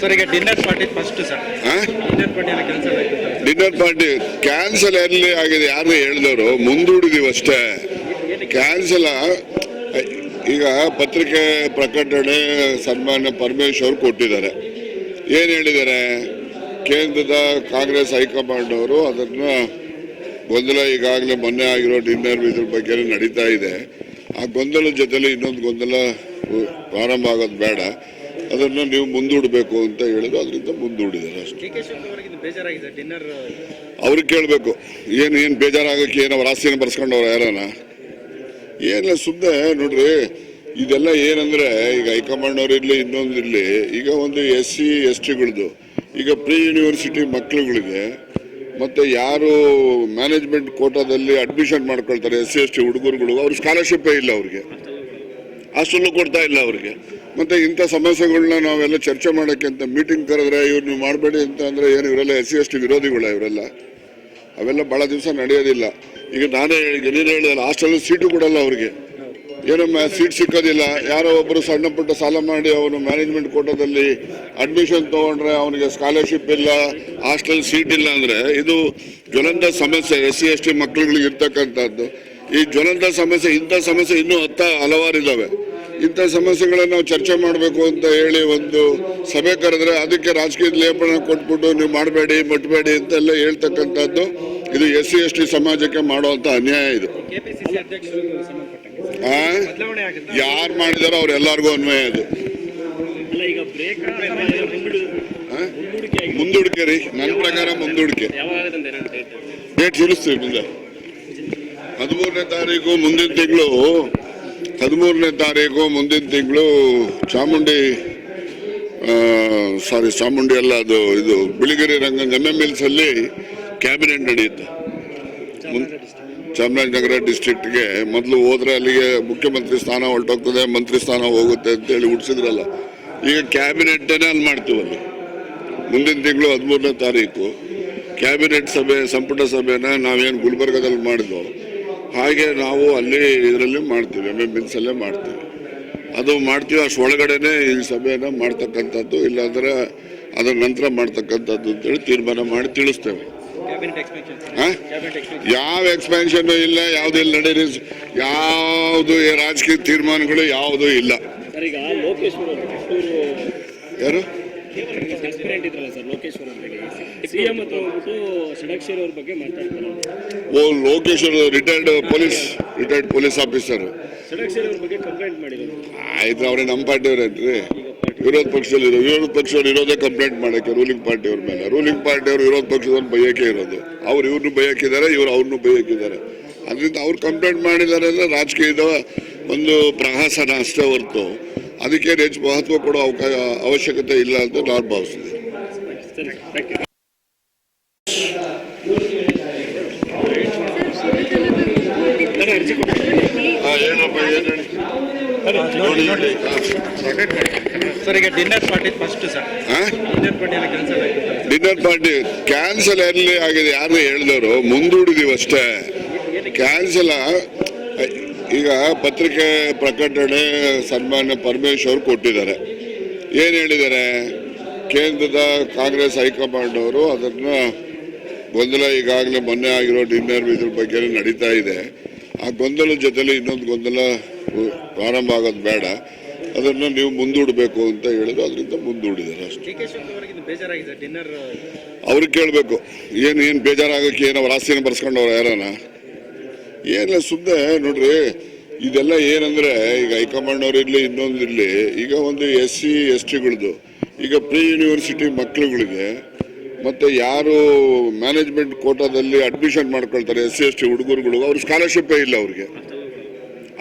Sir ಈಗ dinner party first sir dinner party ಎಲ್ಲ cancel ಆಯ್ತು. ಡಿನ್ನರ್ ಪಾರ್ಟಿ ಕ್ಯಾನ್ಸಲ್ ಎಲ್ಲಿ ಆಗಿದೆ ಯಾರು ಹೇಳಿದವರು? ಮುಂದೂಡಿದೀವಿ ಅಷ್ಟೇ. ಕ್ಯಾನ್ಸಲ್ ಈಗ ಪತ್ರಿಕೆ ಪ್ರಕಟಣೆ ಸನ್ಮಾನ ಪರಮೇಶ್ವರ್ ಕೊಟ್ಟಿದ್ದಾರೆ. ಏನು ಹೇಳಿದ್ದಾರೆ? ಕೇಂದ್ರದ ಕಾಂಗ್ರೆಸ್ ಹೈಕಮಾಂಡ್ ಅವರು ಅದನ್ನ ಗೊಂದಲ ಈಗಾಗಲೇ ಮೊನ್ನೆ ಆಗಿರೋ ಡಿನ್ನರ್ ಇದ್ರ ಬಗ್ಗೆ ನಡೀತಾ ಇದೆ. ಆ ಗೊಂದಲದ ಜೊತೆಲಿ ಇನ್ನೊಂದು ಗೊಂದಲ ಪ್ರಾರಂಭ ಆಗೋದು ಬೇಡ. ಅದನ್ನು ನೀವು ಮುಂದೂಡಬೇಕು ಅಂತ ಹೇಳಿದ್ರು. ಅದರಿಂದ ಮುಂದೂಡಿದ್ದಾರೆ ಅವ್ರಿಗೆ ಕೇಳಬೇಕು. ಏನು ಏನು ಬೇಜಾರಾಗೋಕೆ ಏನು ಅವ್ರ ಆಸ್ತಿನ ಬರ್ಸ್ಕೊಂಡವ್ರ ಯಾರನ ಏನಿಲ್ಲ ಸುಮ್ಮನೆ ನೋಡ್ರಿ ಇದೆಲ್ಲ ಏನಂದ್ರೆ ಈಗ ಹೈಕಮಾಂಡ್ ಅವ್ರು ಇರಲಿ ಇನ್ನೊಂದು ಇರಲಿ ಈಗ ಒಂದು ಎಸ್ ಸಿ ಎಸ್ ಟಿಗಳದ್ದು ಈಗ ಪ್ರೀ ಯೂನಿವರ್ಸಿಟಿ ಮಕ್ಳುಗಳಿಗೆ ಮತ್ತೆ ಯಾರು ಮ್ಯಾನೇಜ್ಮೆಂಟ್ ಕೋಟಾದಲ್ಲಿ ಅಡ್ಮಿಷನ್ ಮಾಡ್ಕೊಳ್ತಾರೆ ಎಸ್ ಸಿ ಎಸ್ ಟಿ ಹುಡುಗರುಗಳು, ಅವ್ರ ಸ್ಕಾಲರ್ಶಿಪ್ಪೇ ಇಲ್ಲ ಅವ್ರಿಗೆ. ಅಷ್ಟನ್ನು ಕೊಡ್ತಾ ಇಲ್ಲ ಅವ್ರಿಗೆ. ಮತ್ತೆ ಇಂಥ ಸಮಸ್ಯೆಗಳನ್ನ ನಾವೆಲ್ಲ ಚರ್ಚೆ ಮಾಡೋಕ್ಕೆ ಅಂತ ಮೀಟಿಂಗ್ ಕರೆದ್ರೆ ಇವ್ರು ನೀವು ಮಾಡಬೇಡಿ ಅಂತ ಅಂದರೆ ಏನು ಇವರೆಲ್ಲ ಎಸ್ ಸಿ ಎಸ್ ಟಿ ವಿರೋಧಿಗಳ ಇವರೆಲ್ಲ? ಅವೆಲ್ಲ ಭಾಳ ದಿವಸ ನಡೆಯೋದಿಲ್ಲ. ಈಗ ನಾನೇ ಹೇಳಿ ನೀನು ಹೇಳಿದಲ್ಲ ಹಾಸ್ಟೆಲ್ ಸೀಟು ಕೊಡಲ್ಲ ಅವ್ರಿಗೆ. ಏನಮ್ಮ ಸೀಟ್ ಸಿಕ್ಕೋದಿಲ್ಲ. ಯಾರೋ ಒಬ್ಬರು ಸಣ್ಣ ಪುಟ್ಟ ಸಾಲ ಮಾಡಿ ಅವನು ಮ್ಯಾನೇಜ್ಮೆಂಟ್ ಕೋಟಾದಲ್ಲಿ ಅಡ್ಮಿಷನ್ ತೊಗೊಂಡ್ರೆ ಅವನಿಗೆ ಸ್ಕಾಲರ್ಶಿಪ್ ಇಲ್ಲ ಹಾಸ್ಟೆಲ್ ಸೀಟ್ ಇಲ್ಲ ಅಂದರೆ ಇದು ಜ್ವಲಂತ ಸಮಸ್ಯೆ ಎಸ್ ಸಿ ಎಸ್ ಟಿ ಮಕ್ಕಳುಗಳಿಗೆ ಇರ್ತಕ್ಕಂಥದ್ದು. ಈ ಜ್ವಲಂತ ಸಮಸ್ಯೆ, ಇಂಥ ಸಮಸ್ಯೆ ಇನ್ನೂ ಹತ್ತ ಹಲವಾರು ಇದಾವೆ ಇಂಥ ಸಮಸ್ಯೆಗಳನ್ನು ನಾವು ಚರ್ಚೆ ಮಾಡಬೇಕು ಅಂತ ಹೇಳಿ ಒಂದು ಸಭೆ ಕರೆದ್ರೆ ಅದಕ್ಕೆ ರಾಜಕೀಯ ಲೇಪನ ಕೊಟ್ಬಿಟ್ಟು ನೀವು ಮಾಡಬೇಡಿ, ಮುಟ್ಬೇಡಿ ಅಂತೆಲ್ಲ ಹೇಳ್ತಕ್ಕಂಥದ್ದು ಇದು ಎಸ್ ಸಿ ಎಸ್ ಟಿ ಸಮಾಜಕ್ಕೆ ಮಾಡುವಂಥ ಅನ್ಯಾಯ ಇದು. ಯಾರು ಮಾಡಿದಾರೋ ಅವ್ರೆಲ್ಲರಿಗೂ ಅನ್ವಯ ಅದು? ಮುಂದೂಡಿಕೆ ರೀ. ನನ್ನ ಪ್ರಕಾರ ಮುಂದೂಡಿಕೆ. ಡೇಟ್ ತಿಳಿಸ್ತೀವಿ ಮುಂದೆ. ಹದಿಮೂರನೇ ತಾರೀಕು ಮುಂದಿನ ತಿಂಗಳು. ಹದಿಮೂರನೇ ತಾರೀಕು ಮುಂದಿನ ತಿಂಗಳು ಚಾಮುಂಡಿ ಸಾರಿ ಚಾಮುಂಡಿ ಅಲ್ಲ, ಅದು, ಇದು ಬಿಳಿಗಿರಿ ರಂಗನ್ ಎಂ ಎಂ ಎಲ್ಸಲ್ಲಿ ಕ್ಯಾಬಿನೆಟ್ ನಡೆಯುತ್ತೆ. ಚಾಮರಾಜನಗರ ಡಿಸ್ಟ್ರಿಕ್ಟ್ಗೆ ಮೊದಲು ಹೋದ್ರೆ ಅಲ್ಲಿಗೆ ಮುಖ್ಯಮಂತ್ರಿ ಸ್ಥಾನ ಹೊರಟೋಗ್ತದೆ, ಮಂತ್ರಿ ಸ್ಥಾನ ಹೋಗುತ್ತೆ ಅಂತೇಳಿ ಹುಡ್ಸಿದ್ರಲ್ಲ ಈಗ ಕ್ಯಾಬಿನೆಟ್ಟೇ ಅಲ್ಲಿ ಮಾಡ್ತೀವಿ ಅಲ್ಲಿ. ಮುಂದಿನ ತಿಂಗಳು ಹದಿಮೂರನೇ ತಾರೀಕು. ಕ್ಯಾಬಿನೆಟ್ ಸಭೆ, ಸಂಪುಟ ಸಭೆನ ನಾವೇನು ಗುಲ್ಬರ್ಗದಲ್ಲಿ ಮಾಡಿದ್ವು, ಹಾಗೆ ನಾವು ಅಲ್ಲಿ ಇದರಲ್ಲಿ ಮಾಡ್ತೀವಿ ಎಂ ಎಂ ಅಲ್ಲೇ ಮಾಡ್ತೀವಿ. ಅದು ಮಾಡ್ತೀವಿ ಅಷ್ಟು ಒಳಗಡೆನೆ ಈ ಸಭೆಯನ್ನು ಮಾಡ್ತಕ್ಕಂಥದ್ದು, ಇಲ್ಲಾಂದರೆ ಅದರ ನಂತರ ಮಾಡ್ತಕ್ಕಂಥದ್ದು ಅಂತೇಳಿ ತೀರ್ಮಾನ ಮಾಡಿ ತಿಳಿಸ್ತೇವೆ. ಎಕ್ಸ್ಪೆನ್ಷನ್ ಎಕ್ಸ್ಪೆನ್ಷನ್ ಯಾವ ಎಕ್ಸ್ಪ್ಯಾನ್ಷನ್ ಇಲ್ಲ ಯಾವ್ದು ಇಲ್ಲ ನಡೀರಿ. ಯಾವುದು ರಾಜಕೀಯ ತೀರ್ಮಾನಗಳು ಯಾವುದೂ ಇಲ್ಲ. ಯಾರು? ಓ Lokeshwar retired police retired police officer ಆಯ್ತು ಅವ್ರೆ ನಮ್ಮ ಪಾರ್ಟಿಯವ್ರೇನ್ರಿ ವಿರೋಧ ಪಕ್ಷದಲ್ಲಿ ವಿರೋಧ ಪಕ್ಷದವ್ರು ಇರೋದೇ ಕಂಪ್ಲೇಂಟ್ ಮಾಡಕ್ಕೆ ರೂಲಿಂಗ್ ಪಾರ್ಟಿಯವ್ರ ಮೇಲೆ. ರೂಲಿಂಗ್ ಪಾರ್ಟಿಯವರು ವಿರೋಧ ಪಕ್ಷದವ್ರು ಬಯಕೆ ಇರೋದು. ಅವ್ರು ಇವ್ರನ್ನು ಬೈಯಕ್ಕಿದ್ದಾರೆ ಇವರು ಅವ್ರನ್ನೂ ಬೈಯಕ್ಕಿದ್ದಾರೆ ಅದರಿಂದ ಅವ್ರು ಕಂಪ್ಲೇಂಟ್ ಮಾಡಿದ್ದಾರೆ ಅಂದ್ರೆ ರಾಜಕೀಯದ ಒಂದು ಪ್ರಹಸನ ಅಷ್ಟೇ ಹೊರತು. ಅದಕ್ಕೇನು ಹೆಚ್ಚು ಮಹತ್ವ ಕೊಡೋ ಅವಕಾಶ ಅವಶ್ಯಕತೆ ಇಲ್ಲ ಅಂತ ನಾನು ಕೊಡಿ. ಏನಪ್ಪ ಏನು? ನೋಡಿ, ಡಿನ್ನರ್ ಪಾರ್ಟಿ ಕ್ಯಾನ್ಸಲ್ ಆಯ್ತು ಡಿನ್ನರ್ ಪಾರ್ಟಿ ಕ್ಯಾನ್ಸಲ್ ಎಲ್ಲಿ ಆಗಿದೆ ಯಾರು ಹೇಳಿದವರು? ಮುಂದೂಡಿದೀವಿ ಅಷ್ಟೇ. ಕ್ಯಾನ್ಸಲ್ ಈಗ ಪತ್ರಿಕೆ ಪ್ರಕಟಣೆ ಸನ್ಮಾನ್ಯ ಪರಮೇಶ್ವರ್ ಕೊಟ್ಟಿದ್ದಾರೆ. ಏನು ಹೇಳಿದ್ದಾರೆ? ಕೇಂದ್ರದ ಕಾಂಗ್ರೆಸ್ ಹೈಕಮಾಂಡ್ ಅವರು ಅದನ್ನ ಗೊಂದಲ ಈಗಾಗಲೇ ಮೊನ್ನೆ ಆಗಿರೋ ಡಿನ್ನರ್ ಇದ್ರ ಬಗ್ಗೆ ನಡೀತಾ ಇದೆ. ಆ ಗೊಂದಲದ ಜೊತೆಲಿ ಇನ್ನೊಂದು ಗೊಂದಲ ಪ್ರಾರಂಭ ಆಗೋದು ಬೇಡ. ಅದನ್ನು ನೀವು ಮುಂದೂಡಬೇಕು ಅಂತ ಹೇಳಿದ್ರು ಅದರಿಂದ ಮುಂದೂಡಿದ್ದಾರೆ ಅಷ್ಟೇ. ಅವ್ರಿಗೆ ಕೇಳಬೇಕು. ಏನು ಏನು ಬೇಜಾರಾಗೋಕ್ಕೆ ಏನು ಅವ್ರ ಆಸ್ತಿನ ಬರ್ಸ್ಕೊಂಡವ್ರ ಯಾರನ ಏನಿಲ್ಲ ಸುಮ್ಮನೆ ನೋಡ್ರಿ ಇದೆಲ್ಲ ಏನಂದ್ರೆ ಈಗ ಹೈಕಮಾಂಡ್ ಅವ್ರು ಇರಲಿ ಇನ್ನೊಂದು ಇರಲಿ ಈಗ ಒಂದು ಎಸ್ ಸಿ ಎಸ್ ಟಿಗಳದ್ದು ಈಗ ಪ್ರೀ ಯೂನಿವರ್ಸಿಟಿ ಮಕ್ಕಳುಗಳಿಗೆ ಮತ್ತೆ ಯಾರು ಮ್ಯಾನೇಜ್ಮೆಂಟ್ ಕೋಟಾದಲ್ಲಿ ಅಡ್ಮಿಷನ್ ಮಾಡ್ಕೊಳ್ತಾರೆ ಎಸ್ ಸಿ ಎಸ್ ಟಿ ಹುಡುಗರುಗಳು ಅವ್ರ ಸ್ಕಾಲರ್ಶಿಪ್ಪೇ ಇಲ್ಲ ಅವ್ರಿಗೆ.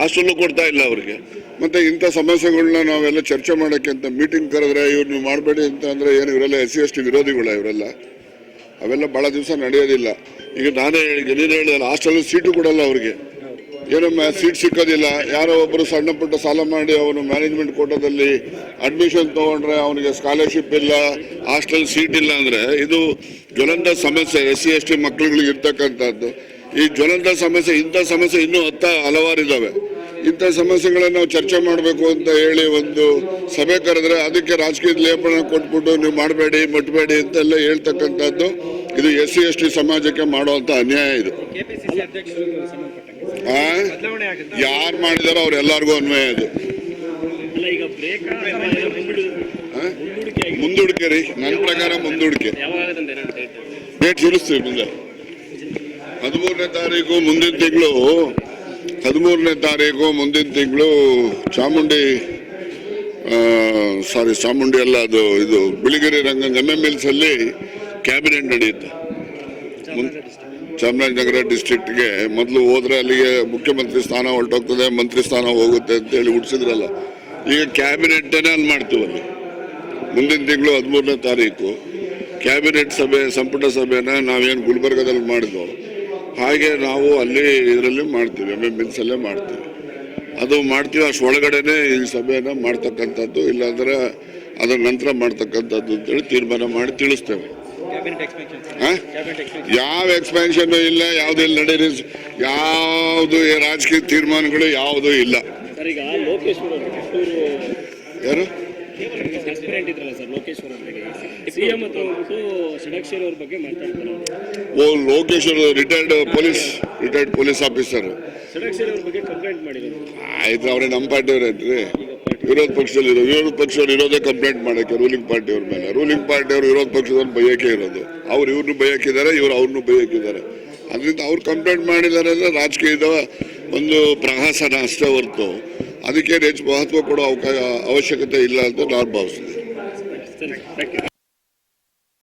ಅಷ್ಟನ್ನು ಕೊಡ್ತಾ ಇಲ್ಲ ಅವರಿಗೆ. ಮತ್ತೆ ಇಂಥ ಸಮಸ್ಯೆಗಳನ್ನ ನಾವೆಲ್ಲ ಚರ್ಚೆ ಮಾಡೋಕ್ಕೆ ಅಂತ ಮೀಟಿಂಗ್ ಕರೆದ್ರೆ ಇವ್ರು ನೀವು ಮಾಡಬೇಡಿ ಅಂತ ಅಂದರೆ ಏನು ಇವರೆಲ್ಲ ಎಸ್ ಸಿ, ಎಸ್ ಟಿ ವಿರೋಧಿಗಳ ಇವರೆಲ್ಲ? ಅವೆಲ್ಲ ಭಾಳ ದಿವಸ ನಡೆಯೋದಿಲ್ಲ. ಈಗ ನಾನೇ ಹೇಳಿ ನೀನು ಹೇಳಿದಲ್ಲ ಹಾಸ್ಟೆಲ್ ಸೀಟು ಕೊಡಲ್ಲ ಅವ್ರಿಗೆ. ಏನೋ ಸೀಟ್ ಸಿಕ್ಕೋದಿಲ್ಲ. ಯಾರೋ ಒಬ್ಬರು ಸಣ್ಣ ಪುಟ್ಟ ಸಾಲ ಮಾಡಿ ಅವನು ಮ್ಯಾನೇಜ್ಮೆಂಟ್ ಕೋಟದಲ್ಲಿ ಅಡ್ಮಿಷನ್ ತೊಗೊಂಡ್ರೆ ಅವನಿಗೆ ಸ್ಕಾಲರ್ಶಿಪ್ ಇಲ್ಲ ಹಾಸ್ಟೆಲ್ ಸೀಟ್ ಇಲ್ಲ ಅಂದರೆ ಇದು ಜ್ವಲಂತ ಸಮಸ್ಯೆ ಎಸ್ ಸಿ, ಎಸ್ ಟಿ ಮಕ್ಕಳುಗಳಿಗೆ ಇರ್ತಕ್ಕಂಥದ್ದು. ಈ ಜ್ವಲಂತ ಸಮಸ್ಯೆ ಇಂಥ ಸಮಸ್ಯೆ ಇನ್ನೂ ಹತ್ತ ಹಲವಾರು ಇದ್ದಾವೆ ಇಂಥ ಸಮಸ್ಯೆಗಳನ್ನು ನಾವು ಚರ್ಚೆ ಮಾಡಬೇಕು ಅಂತ ಹೇಳಿ ಒಂದು ಸಭೆ ಕರೆದ್ರೆ ಅದಕ್ಕೆ ರಾಜಕೀಯದ ಲೇಪನ ಕೊಟ್ಬಿಟ್ಟು ನೀವು ಮಾಡಬೇಡಿ ಮುಟ್ಬೇಡಿ ಅಂತೆಲ್ಲ ಹೇಳ್ತಕ್ಕಂಥದ್ದು ಇದು ಎಸ್ ಸಿ ಎಸ್ ಟಿ ಸಮಾಜಕ್ಕೆ ಮಾಡುವಂಥ ಅನ್ಯಾಯ ಇದು. ಯಾರು ಮಾಡಿದಾರೋ ಅವ್ರೆಲ್ಲರಿಗೂ ಅನ್ವಯ ಇದು? ಮುಂದೂಡಿಕೆ ರೀ. ನನ್ನ ಪ್ರಕಾರ ಮುಂದೂಡಿಕೆ. ಡೇಟ್ ಡೇಟ್ ತಿಳಿಸ್ತೀವಿ ಮುಂದೆ. ಹದಿಮೂರನೇ ತಾರೀಕು ಮುಂದಿನ ತಿಂಗಳು. ಹದಿಮೂರನೇ ತಾರೀಕು ಮುಂದಿನ ತಿಂಗಳು ಚಾಮುಂಡಿ ಸಾರಿ ಚಾಮುಂಡಿ ಅಲ್ಲ ಅದು ಇದು Biligiri Ranga M M hills ಅಲ್ಲಿ ಕ್ಯಾಬಿನೆಟ್ ನಡೆಯುತ್ತೆ. ಚಾಮರಾಜನಗರ ಡಿಸ್ಟ್ರಿಕ್ಟ್ಗೆ ಮೊದಲು ಹೋದ್ರೆ ಅಲ್ಲಿಗೆ ಮುಖ್ಯಮಂತ್ರಿ ಸ್ಥಾನ ಹೊರಟೋಗ್ತದೆ ಮಂತ್ರಿ ಸ್ಥಾನ ಹೋಗುತ್ತೆ ಅಂತೇಳಿ ಹುಡ್ಸಿದ್ರಲ್ಲ ಈಗ ಕ್ಯಾಬಿನೆಟ್ಟೇ ಅಲ್ಲಿ ಮಾಡ್ತೀವಿ ಅಲ್ಲಿ. ಮುಂದಿನ ತಿಂಗಳು ಹದಿಮೂರನೇ ತಾರೀಕು. ಕ್ಯಾಬಿನೆಟ್ ಸಭೆ ಸಂಪುಟ ಸಭೆನ ನಾವೇನು ಗುಲ್ಬರ್ಗದಲ್ಲಿ ಮಾಡಿದ್ವು ಹಾಗೆ ನಾವು ಅಲ್ಲಿ ಇದರಲ್ಲಿ ಮಾಡ್ತೀವಿ ಎಂ ಎಂ ಅಲ್ಲೇ ಮಾಡ್ತೀವಿ. ಅದು ಮಾಡ್ತೀವಿ ಅಷ್ಟು ಒಳಗಡೆನೆ ಈ ಸಭೆಯನ್ನು ಮಾಡ್ತಕ್ಕಂಥದ್ದು ಇಲ್ಲಾಂದ್ರೆ ಅದರ ನಂತರ ಮಾಡ್ತಕ್ಕಂಥದ್ದು ಅಂತೇಳಿ ತೀರ್ಮಾನ ಮಾಡಿ ತಿಳಿಸ್ತೇವೆ. ಯಾವ ಎಕ್ಸ್ಪೆನ್ಷನ್ ಇಲ್ಲ ಯಾವ್ದು ಇಲ್ಲ ನಡೀರಿ. ಯಾವುದು ರಾಜಕೀಯ ತೀರ್ಮಾನಗಳು ಯಾವುದು ಇಲ್ಲ. ಯಾರು? ಓ Lokeshwar retired police retired police officer ಆಯ್ತು ಅವರೇ ನಮ್ಮ ಪಾರ್ಟಿಯವ್ರೇನ್ರಿ ವಿರೋಧ ಪಕ್ಷದಲ್ಲಿ ವಿರೋಧ ಪಕ್ಷದವ್ರು ಇರೋದೇ ಕಂಪ್ಲೇಂಟ್ ಮಾಡಕ್ಕೆ ರೂಲಿಂಗ್ ಪಾರ್ಟಿಯವ್ರ ಮೇಲೆ. ರೂಲಿಂಗ್ ಪಾರ್ಟಿಯವರು ವಿರೋಧ ಪಕ್ಷದವ್ರು ಬಯಕೆ ಇರೋದು. ಅವ್ರು ಇವ್ರನ್ನ ಬೈಯಕ್ಕಿದ್ದಾರೆ ಇವ್ರು ಅವ್ರನ್ನೂ ಬೈಯಕ್ಕಿದ್ದಾರೆ ಅದರಿಂದ ಅವ್ರು ಕಂಪ್ಲೇಂಟ್ ಮಾಡಿದ್ದಾರೆ ಅಂದ್ರೆ ರಾಜಕೀಯದ ಒಂದು ಪ್ರಹಸನ ಅಷ್ಟೇ ಹೊರತು. ಅದಕ್ಕೆ ಹೆಚ್ಚು ಮಹತ್ವ ಕೊಡೋ ಅವಕಾಶ ಅವಶ್ಯಕತೆ ಇಲ್ಲ ಅಂತ ನಾನು ಭಾವಿಸ್ತೀನಿ.